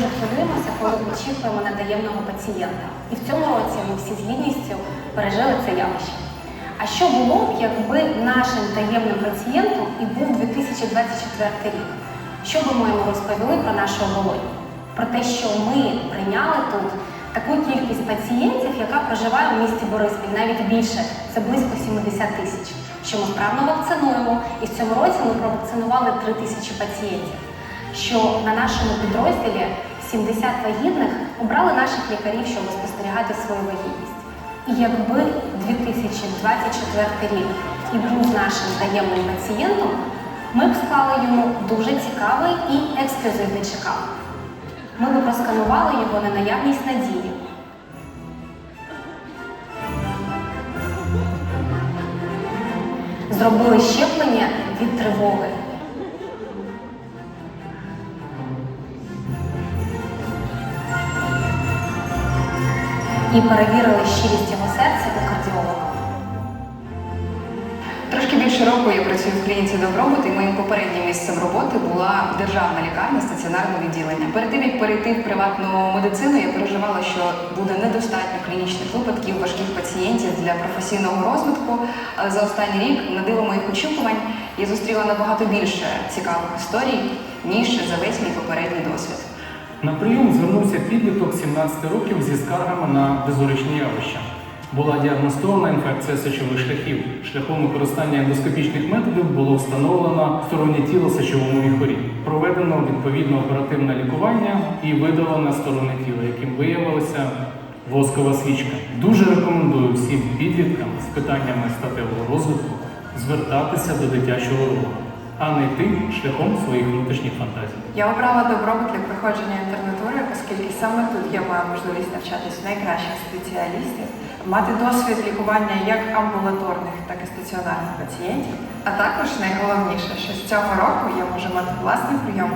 дуже хвилюємося, коли очікуємо на таємного пацієнта. І в цьому році ми всі з гідністю пережили це явище. А що було б, якби нашим таємним пацієнтом і був 2024 рік? Що би ми йому розповіли про нашу оболонь? Про те, що ми прийняли тут таку кількість пацієнтів, яка проживає в місті Бориспіль, навіть більше, це близько 70 тисяч. Що ми вправно вакцинуємо, і в цьому році ми провакцинували 3 тисячі пацієнтів. Що на нашому підрозділі 70 вагітних обрали наших лікарів, щоб спостерігати свою вагітність. І якби 2024 рік і був нашим таємним пацієнтом, ми б склали йому дуже цікавий і ексклюзивний чекап. Ми б просканували його на наявність надії. Зробили щеплення від тривоги. І перевірили щирість його серця у кардіолога. Трошки більше року я працюю в клініці Добробут, і моїм попереднім місцем роботи була державна лікарня стаціонарне відділення. Перед тим як перейти в приватну медицину, я переживала, що буде недостатньо клінічних випадків важких пацієнтів для професійного розвитку. Але за останній рік, на диво моїх очікувань, я зустріла набагато більше цікавих історій, ніж за весь мій попередній досвід. На прийом звернувся підліток 17 років зі скаргами на дезоричні явища. Була діагностована інфекція сечових шляхів. Шляхом використання ендоскопічних методів було встановлено стороннє тіло сечовому міхурі. Проведено відповідно оперативне лікування і видалено стороннє тіло, яким виявилася воскова свічка. Дуже рекомендую всім підліткам з питаннями статевого розвитку звертатися до дитячого уролога, а не йти шляхом своїх внутрішніх фантазій. Я обрала добробут для проходження інтернатури, оскільки саме тут я маю можливість навчатись найкращих спеціалістів, мати досвід лікування як амбулаторних, так і стаціонарних пацієнтів. А також найголовніше, що з цього року я можу мати власний прийом.